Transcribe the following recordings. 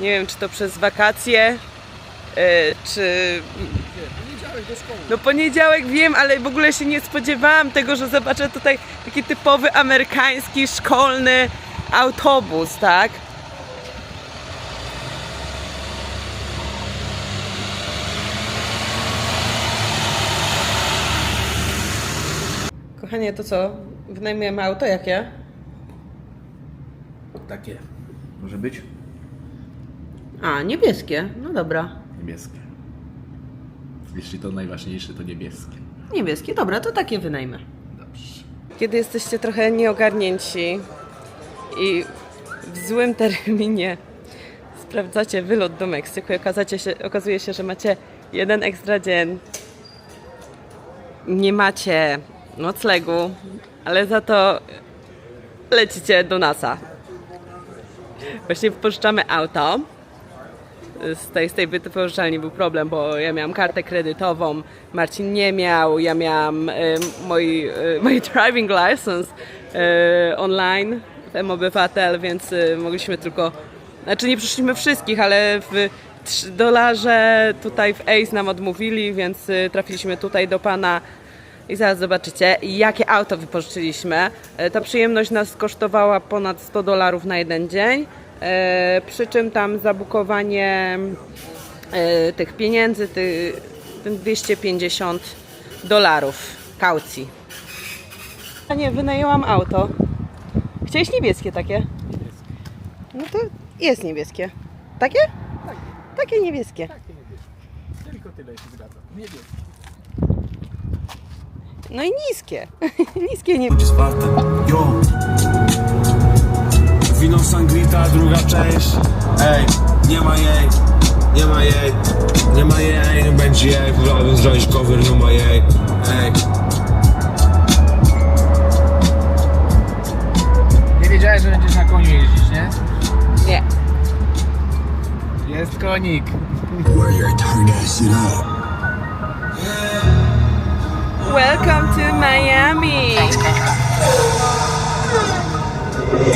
Nie wiem, czy to przez wakacje, e, czy... No poniedziałek wiem, ale w ogóle się nie spodziewałam tego, że zobaczę tutaj taki typowy amerykański, szkolny autobus, tak? Kochanie, to co? Wynajmujemy auto jakie? Takie. Może być? A, niebieskie. No dobra. Niebieskie. Jeśli to najważniejsze, to niebieskie. Niebieskie, dobra, to takie wynajmę. Dobrze. Kiedy jesteście trochę nieogarnięci i w złym terminie sprawdzacie wylot do Meksyku i okazacie się, okazuje się, że macie jeden ekstra dzień, nie macie noclegu, ale za to lecicie do NASA. Właśnie wypożyczamy auto. Z tej, z tej wypożyczalni był problem, bo ja miałam kartę kredytową, Marcin nie miał, ja miałam mój, e, mój driving license e, online w M-Obywatel, więc mogliśmy tylko, znaczy nie przyszliśmy wszystkich, ale w 3 dolarze tutaj w Ace nam odmówili, więc trafiliśmy tutaj do pana i zaraz zobaczycie, jakie auto wypożyczyliśmy. Ta przyjemność nas kosztowała ponad 100 dolarów na jeden dzień. E, przy czym tam zabukowanie e, tych pieniędzy, ty, ten 250 dolarów kaucji. A nie, wynajęłam auto. Chciałeś niebieskie takie? No to jest niebieskie. Takie? Takie niebieskie. Tylko tyle się zgadza. Niebieskie. No i niskie. niskie nie. Wino Sangrita, druga część Ej, nie ma jej Nie ma jej Nie ma jej, nie będzie jej Próbowałbym zrobić cover, nie ma jej Ej Nie wiedziałeś, że będziesz na koniu jeździć, nie? Nie. Jest konik. Warrior, turn that shit up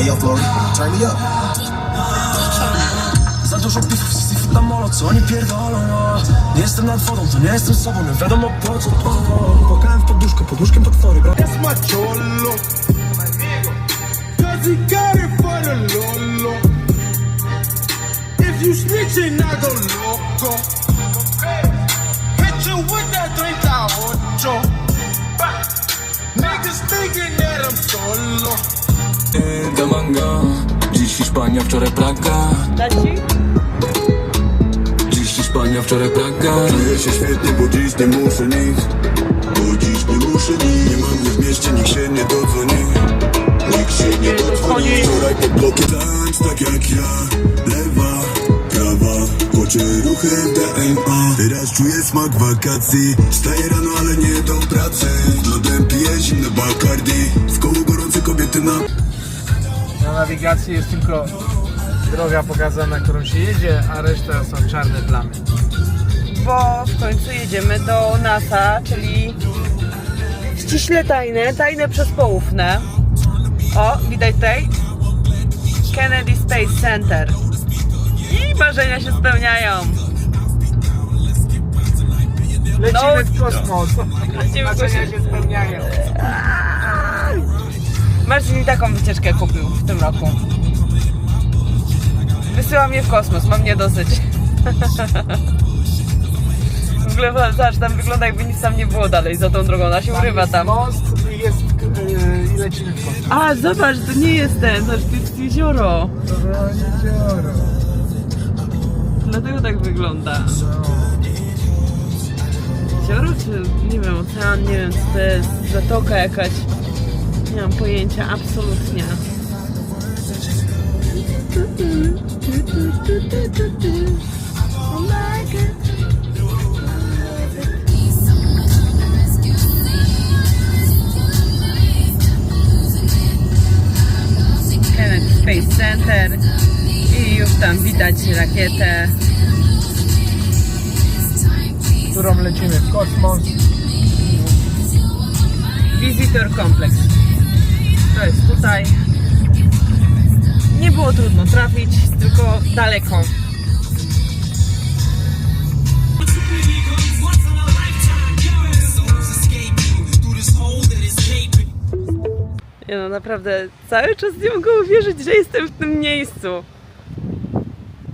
Ej, yo, Flory, turn me up Za dużo pifów, syfów na molo, co oni pierdolą o. Nie jestem nad wodą, to nie jestem sobą Nie wiadomo po co to Płakałem w poduszkę, poduszkiem potwory bro. That's my cholo. Cause he got it for the lolo. If you snitching, I go loco. Hit you with that 38. Niggas thinking that I'm solo. Do mango. Dziś Hiszpania, wczoraj Praga? Dziś Hiszpania, wczoraj Praga. Czuję się świetnie, bo dziś nie muszę nic Bo dziś nie muszę nic Nie mam nic w mieście, nikt się nie dodzwoni. Nikt się nie dodzwoni. Wczoraj pod blokiem tańcz tak jak ja. Lewa, prawa Chocie ruchy DNA Teraz czuję smak wakacji. Wstaję rano, ale nie do pracy. Z lodem piję zimne Bacardi W koło gorące kobiety na Na nawigacji jest tylko droga pokazana, którą się jedzie, a reszta są czarne plamy. Bo w końcu jedziemy do NASA, czyli ściśle tajne, tajne przez poufne. O, widać tutaj Kennedy Space Center. I marzenia się spełniają. Lecimy No. w kosmos. Lecimy w Marzenia kosmos. się spełniają. Marcin mi taką wycieczkę kupił w tym roku. Wysyła mnie w kosmos, mam nie dosyć. W ogóle zobacz, tam wygląda jakby nic tam nie było dalej za tą drogą, ona się urywa jest tam. most i, jest, yy, i lecimy w kosmos. A, zobacz, to nie jest ten, zobacz, to jest jezioro. Dlatego tak wygląda. Jezioro czy, nie wiem, ocean, nie wiem, co to jest, zatoka jakaś. Nie mam pojęcia, absolutnie. Kennedy Space Center i już tam widać rakietę. Którą lecimy w kosmos. Visitor Complex jest tutaj. Nie było trudno trafić, tylko daleko. Ja no naprawdę cały czas nie mogę uwierzyć, że jestem w tym miejscu.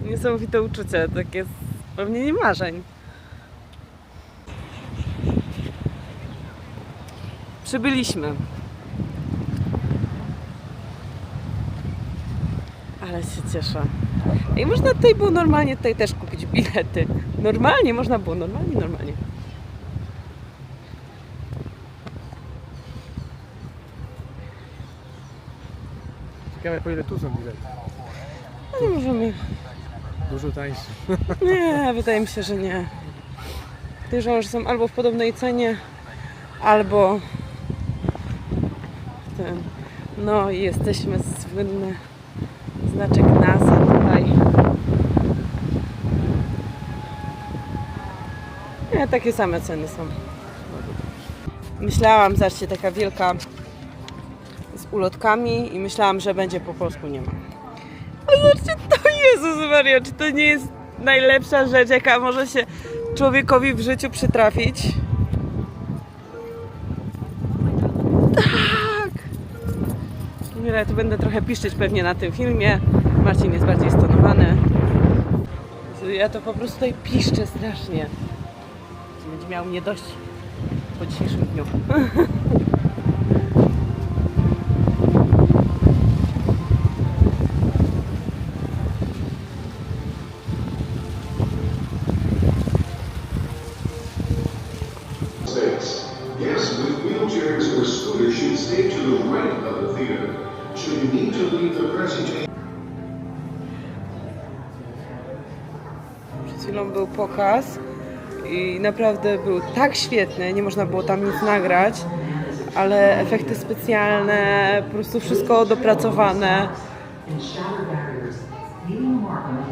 Niesamowite uczucie, takie spełnienie marzeń. Przybyliśmy. Ale się cieszę. I można tutaj było normalnie tutaj też kupić bilety. Normalnie, można było, normalnie, normalnie. Ciekawe po ile tu są bilety. No możemy. Dużo tańsze. Nie, wydaje mi się, że nie. Podejrzewam, że są albo w podobnej cenie, albo w tym. No i jesteśmy słynny znaczek NASA tutaj. Nie, takie same ceny są. Myślałam, zobaczcie, taka wielka z ulotkami i myślałam, że będzie po polsku, nie ma. A zobaczcie, to Jezus Maria, czy to nie jest najlepsza rzecz, jaka może się człowiekowi w życiu przytrafić? Ja tu będę trochę piszczeć pewnie na tym filmie. Marcin jest bardziej stonowany. Ja to po prostu tutaj piszczę strasznie. Będzie miał mnie dość po dzisiejszym dniu. Przed chwilą był pokaz i naprawdę był tak świetny, nie można było tam nic nagrać, ale efekty specjalne, po prostu wszystko dopracowane.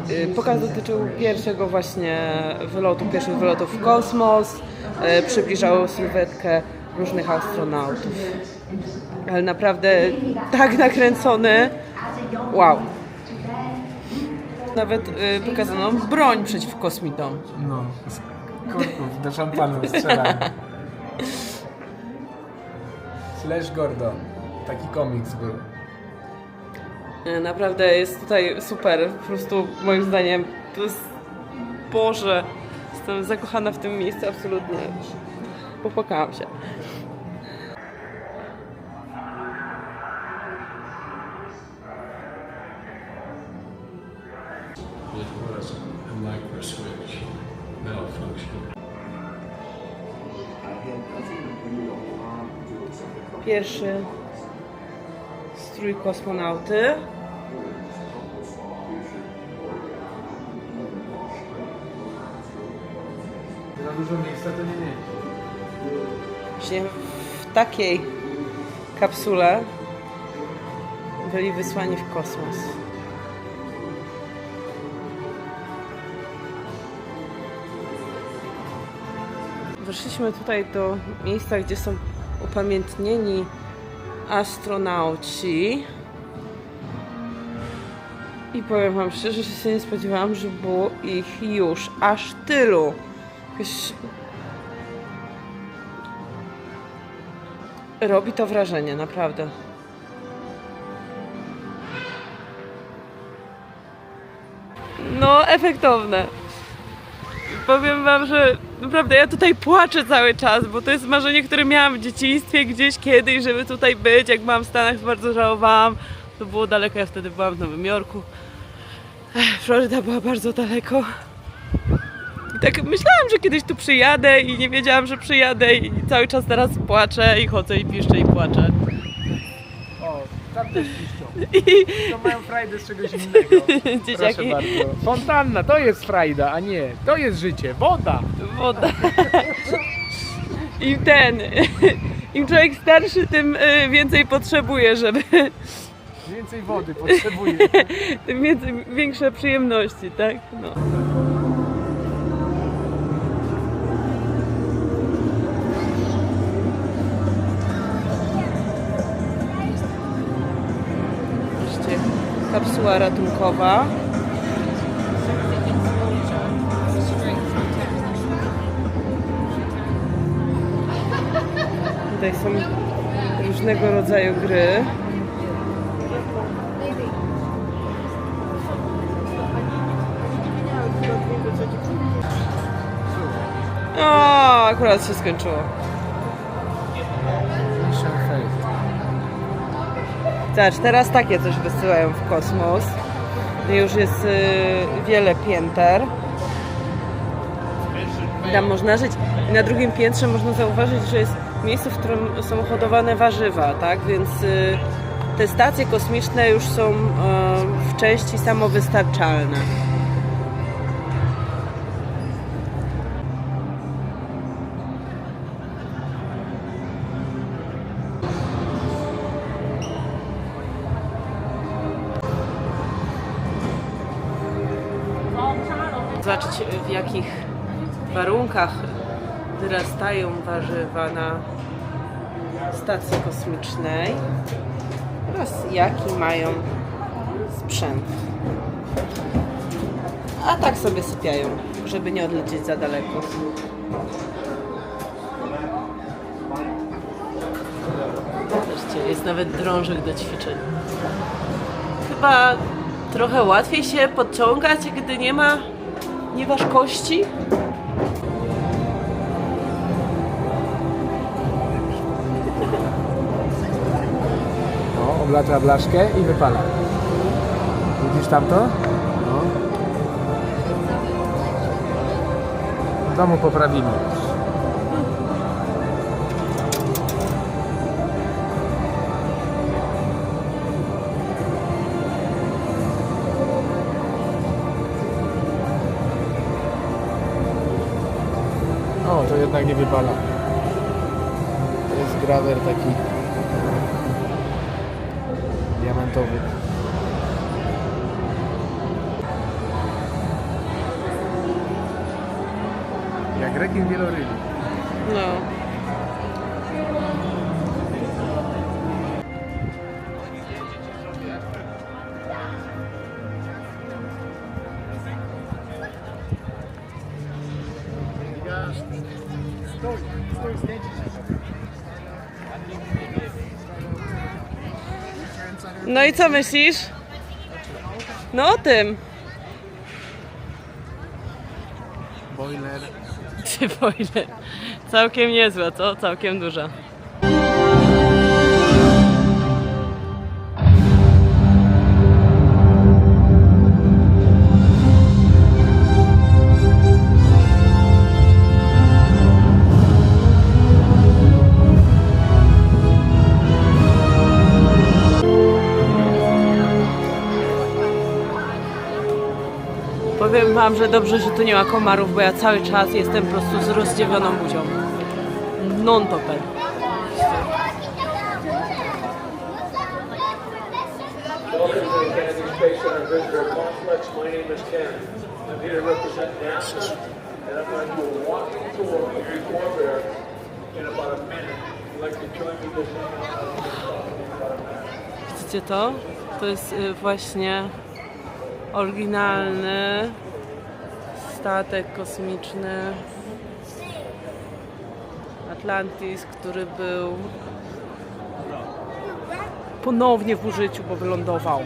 Y, Pokaz dotyczył pierwszego właśnie wylotu, pierwszych wylotów w kosmos, y, przybliżał sylwetkę różnych astronautów. Ale naprawdę tak nakręcony, wow. Nawet y, pokazano broń przeciw kosmitom. No, z kurków do szampanu strzelają. Slash Gordon. Taki komiks był. Nie, Naprawdę jest tutaj super. Po prostu moim zdaniem to jest Boże. Jestem zakochana w tym miejscu absolutnie. Popłakałam się. Pierwszy strój kosmonauty. Za dużo miejsca to nie nie. Właśnie w takiej kapsule byli wysłani w kosmos. Weszliśmy tutaj do miejsca, gdzie są upamiętnieni astronauci. I powiem Wam szczerze, że się nie spodziewałam, że było ich już aż tylu. Jakoś Robi to wrażenie, naprawdę. No, efektowne. Powiem wam, że naprawdę ja tutaj płaczę cały czas, bo to jest marzenie, które miałam w dzieciństwie gdzieś kiedyś, żeby tutaj być. Jak byłam w Stanach, bardzo żałowałam. To było daleko, ja wtedy byłam w Nowym Jorku. Ech, była bardzo daleko. I tak myślałam, że kiedyś tu przyjadę i nie wiedziałam, że przyjadę i cały czas teraz płaczę i chodzę i piszczę i płaczę. Tam też piszczą. To mają frajdę z czegoś innego. Proszę dzieciaki, bardzo. Fontanna to jest frajda, a nie. To jest życie. Woda. woda. I ten, im człowiek starszy, tym y, więcej potrzebuje, żeby, Więcej wody potrzebuje. tym więcej, większe przyjemności, tak? No. Kapsuła ratunkowa. Tutaj są różne różnego rodzaju gry. O, akurat się skończyło. Zobacz, teraz takie coś wysyłają w kosmos. Już jest y, wiele pięter. Tam można żyć. I na drugim piętrze można zauważyć, że jest miejsce, w którym są hodowane warzywa, tak? Więc y, te stacje kosmiczne już są y, w części samowystarczalne. Zobaczyć w jakich warunkach wyrastają warzywa na stacji kosmicznej oraz jaki mają sprzęt. A tak sobie sypiają, żeby nie odlecieć za daleko. Zobaczcie, jest nawet drążek do ćwiczeń. Chyba trochę łatwiej się podciągać, gdy nie ma nieważkości. No, oblacza blaszkę i wypala. Widzisz tamto? No. W domu poprawimy. To jednak nie wypala. To jest grawer taki diamentowy. Jak rekin wieloryby. No. No i co myślisz? No o tym. Boiler. Czy boiler? Całkiem niezła, co? Całkiem duża. Wam, że dobrze, że tu nie ma komarów, bo ja cały czas jestem po prostu z rozdziawioną buzią. Non-topper. Welcome to the Kennedy Space Center Visitor Complex. My name is Ken. I'm here to represent NASA, and I'm going to do a walking tour of your Corvair in about a minute. If you'd like to join me this evening, Widzicie to? To jest y, właśnie oryginalny statek kosmiczny Atlantis, który był ponownie w użyciu, bo wylądował.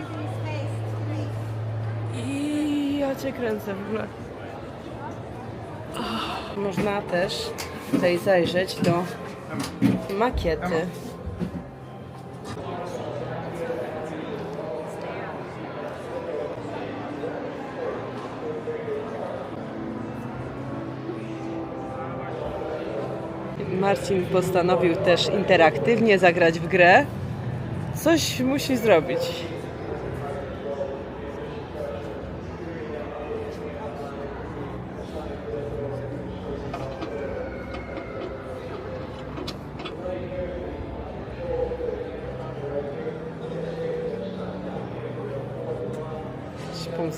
I ja cię kręcę w ogóle. Można też tutaj zajrzeć do makiety. Marcin postanowił też interaktywnie zagrać w grę. Coś musi zrobić.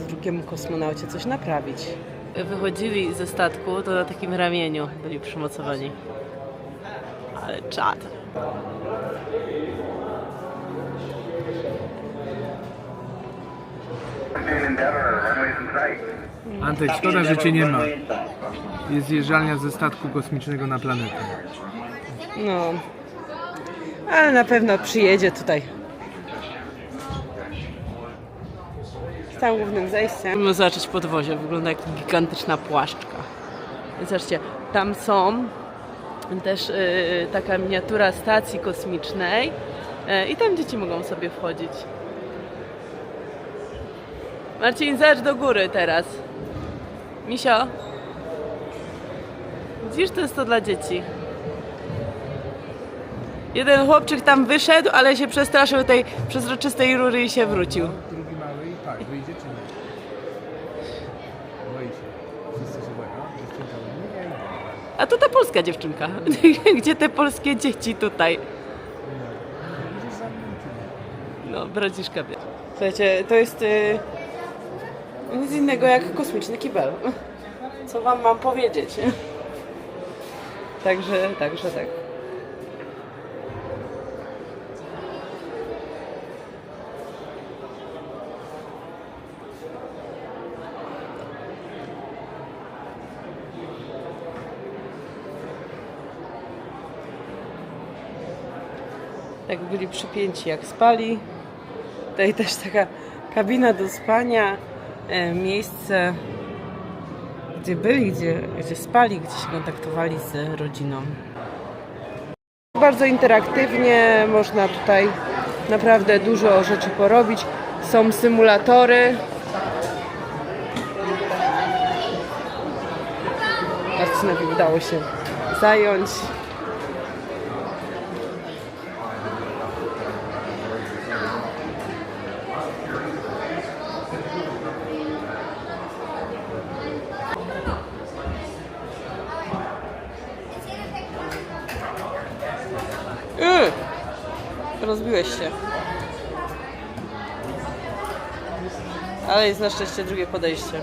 Drugiemu kosmonaucie coś naprawić. Wychodzili ze statku, to na takim ramieniu byli przymocowani. Ale czad. Antek, szkoda, że cię nie ma. Jest zjeżdżalnia ze statku kosmicznego na planetę. No. Ale na pewno przyjedzie tutaj. Z tam głównym zejściem. Musimy zobaczyć podwozie. Wygląda jak gigantyczna płaszczka. Zobaczcie, tam są też y, taka miniatura stacji kosmicznej y, i tam dzieci mogą sobie wchodzić. Marcin, zobacz do góry teraz. Misio. Widzisz, to jest to dla dzieci. Jeden chłopczyk tam wyszedł, ale się przestraszył tej przezroczystej rury i się wrócił. Drugi mały i tak, wyjdzie czy nie? Boi się. Wszyscy się boją. Dziewczynka mówi, nie, ja idę. A to ta polska dziewczynka. Gdzie te polskie dzieci tutaj? No, braciszka wie. Słuchajcie, to jest y, nic innego jak kosmiczny kibel. Co wam mam powiedzieć? Także, także tak. Tak byli przypięci jak spali. Tutaj też taka kabina do spania, e, miejsce, gdzie byli, gdzie, gdzie spali, gdzie się kontaktowali z rodziną. Bardzo interaktywnie, można tutaj naprawdę dużo rzeczy porobić. Są symulatory. Marcinowi udało się zająć. 200. Ale jest na szczęście drugie podejście.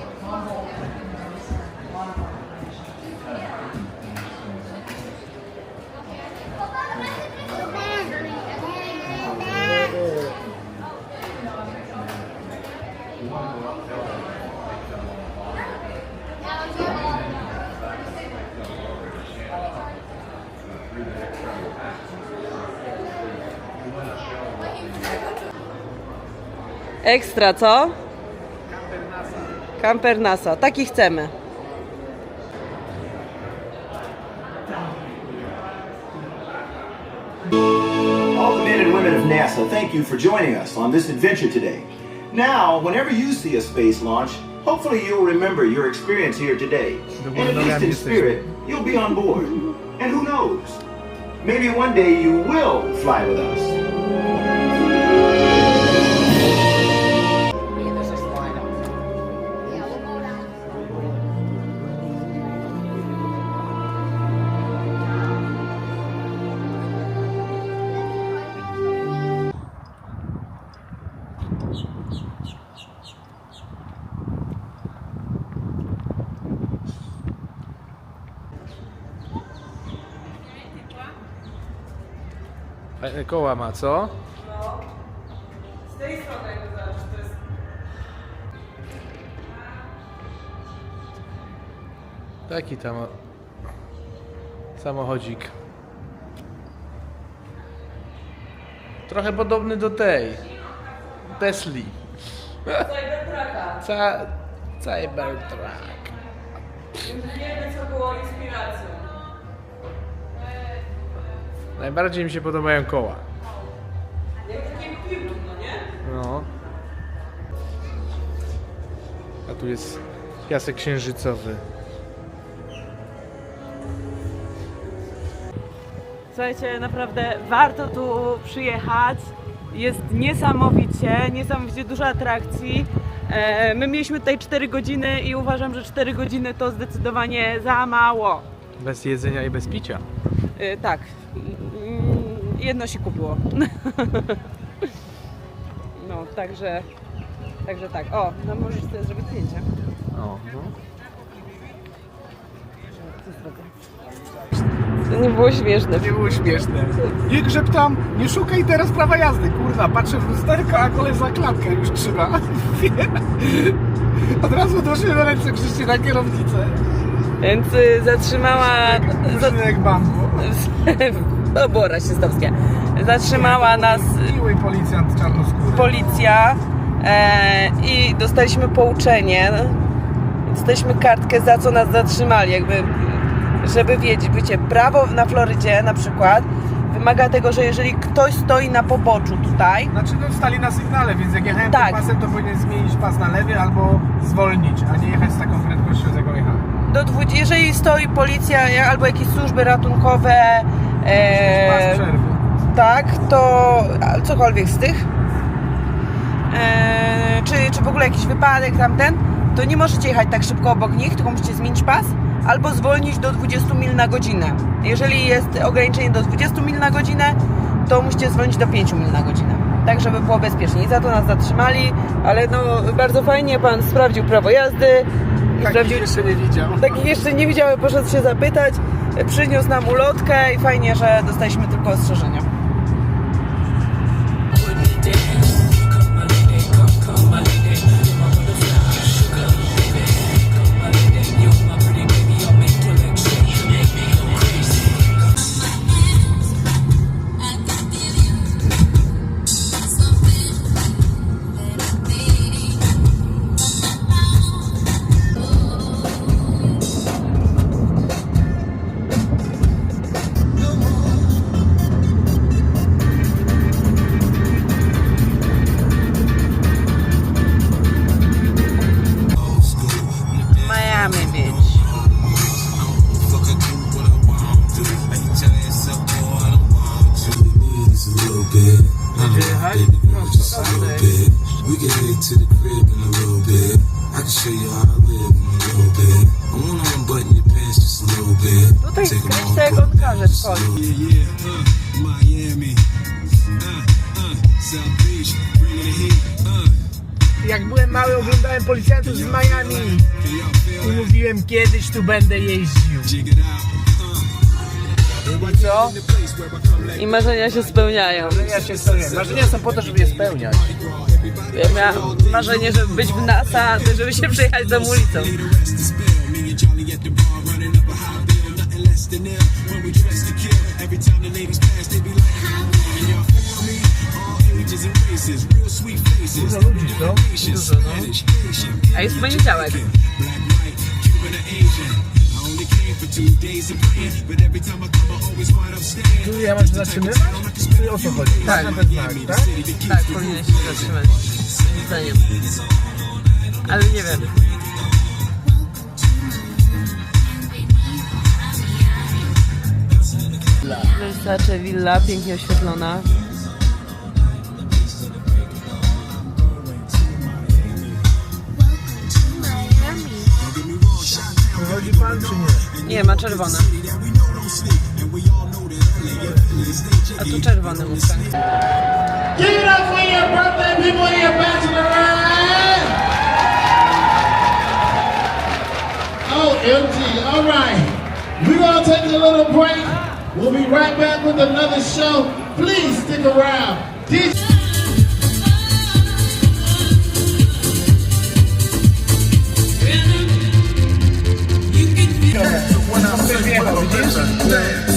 Ekstra, co? Camper NASA. Taki chcemy. All the men and women of NASA, thank you for joining us on this adventure today. Now, whenever you see a space launch, hopefully you'll remember your experience here today. And at least in spirit, you'll be on board. And who knows? Maybe one day you will fly with us. Koła ma, co? Z tej strony to jest... Taki tam samochodzik. Trochę podobny do tej. Tesli. Cybertrucka. Cybertruck. Wiemy, co było inspiracją. Najbardziej mi się podobają koła. Jak takie piłki, no nie? No. A tu jest piasek księżycowy. Słuchajcie, naprawdę warto tu przyjechać. Jest niesamowicie, niesamowicie dużo atrakcji. E, My mieliśmy tutaj 4 godziny i uważam, że 4 godziny to zdecydowanie za mało. Bez jedzenia i bez picia. E, Tak, Mm, jedno się kupiło. No, także, także tak. O, no możesz sobie zrobić zdjęcie. O, no. To nie było śmieszne. Nie było śmieszne. Nie grzeb tam, nie szukaj teraz prawa jazdy, kurwa. Patrzę w lusterko, a kolej za klatkę już trzyma. Od razu doszły na ręce krzyście na kierownicę. Więc y, zatrzymała... Za, jak bambo. To było rasistowskie. Zatrzymała nas Miły policjant czarnoskóry. policja e, i dostaliśmy pouczenie. Dostaliśmy kartkę, za co nas zatrzymali. Jakby, żeby wiedzieć, wiecie, prawo na Florydzie na przykład wymaga tego, że jeżeli ktoś stoi na poboczu tutaj, Znaczy no stali na sygnale, więc jak jechałem Tak. pasem, to powinien zmienić pas na lewy albo zwolnić, a nie jechać z taką prędkością, z jaką jechałem. Do 20, jeżeli stoi policja ja- albo jakieś służby ratunkowe, e, tak, to cokolwiek z tych, e, czy, czy w ogóle jakiś wypadek tamten, to nie możecie jechać tak szybko obok nich, tylko musicie zmienić pas albo zwolnić do 20 mil na godzinę. Jeżeli jest ograniczenie do 20 mil na godzinę, to musicie zwolnić do 5 mil na godzinę. Tak, żeby było bezpiecznie. I za to nas zatrzymali, ale no bardzo fajnie pan sprawdził prawo jazdy. Takich jeszcze nie widział. Takich jeszcze nie widziałem, poszedł się zapytać. Przyniósł nam ulotkę i fajnie, że dostaliśmy tylko ostrzeżenia. We can head to the crib in a little bit. I can show you how I live in a little bit. I wanna unbutton your pants just a little bit. Tutaj Take 'em skręć tak jak on każe w końcu. Yeah, yeah, uh, Miami. Uh, uh, South Beach, bring the heat, uh. Jak byłem mały, oglądałem policjantów z Miami i mówiłem, kiedyś tu będę jeździł. Out. I co? I marzenia się spełniają. Ja się spełniam. Marzenia są po to, żeby je spełniać. Ja miałam marzenie, żeby być w NASA, żeby się przejechać tą ulicą. Dużo ludzi? Nations, Dużo, no. A jest poniedziałek. Tu ja mam się zatrzymywać? O co chodzi? Tak. Znak, tak? Tak, powinien się zatrzymać. Moim zdaniem. Ale nie wiem. Versace Villa, pięknie oświetlona. Pan czy nie? Nie, ma czerwone. A tu czerwony muszę. Give it up for your birthday people and your bachelorette! OMG, oh, all right. We're gonna take a little break. We'll be right back with another show. Please stick around. DJ Ktoś wjechał, widzisz?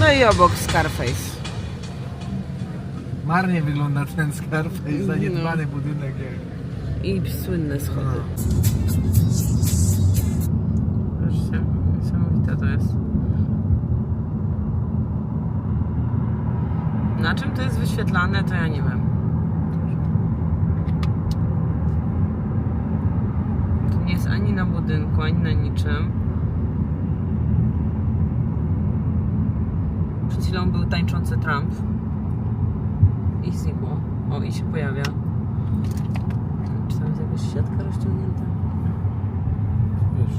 No i obok Scarface. Marnie wygląda ten Scarface, zaniedbany budynek. jak- I słynne schody. Zobaczcie, Na czym to jest wyświetlane, to ja nie wiem. To nie jest ani na budynku, ani na niczym. Przed chwilą był tańczący Trump. I znikło. O, i się pojawia. Czy tam jest jakaś siatka rozciągnięta? Wiesz,